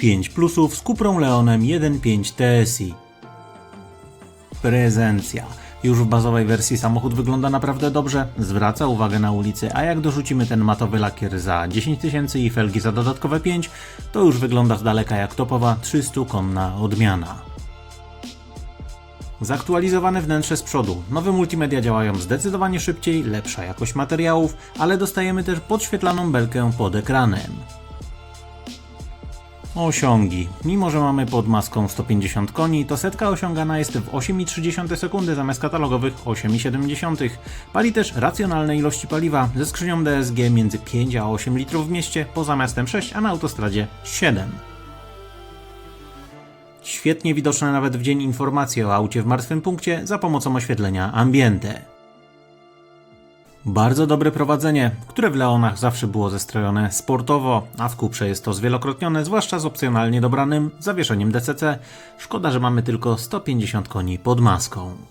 5 plusów z Cuprą Leonem 1.5 TSI. Prezencja. Już w bazowej wersji samochód wygląda naprawdę dobrze, zwraca uwagę na ulicy, a jak dorzucimy ten matowy lakier za 10 tysięcy i felgi za dodatkowe 5, to już wygląda z daleka jak topowa 300-konna odmiana. Zaktualizowane wnętrze z przodu. Nowe multimedia działają zdecydowanie szybciej, lepsza jakość materiałów, ale dostajemy też podświetlaną belkę pod ekranem. Osiągi. Mimo, że mamy pod maską 150 koni, to setka osiągana jest w 8,3 sekundy zamiast katalogowych 8,7. Pali też racjonalne ilości paliwa ze skrzynią DSG między 5 a 8 litrów w mieście, poza miastem 6, a na autostradzie 7. Świetnie widoczne nawet w dzień informacje o aucie w martwym punkcie za pomocą oświetlenia ambiente. Bardzo dobre prowadzenie, które w Leonach zawsze było zestrojone sportowo, a w Cuprze jest to zwielokrotnione, zwłaszcza z opcjonalnie dobranym zawieszeniem DCC. Szkoda, że mamy tylko 150 koni pod maską.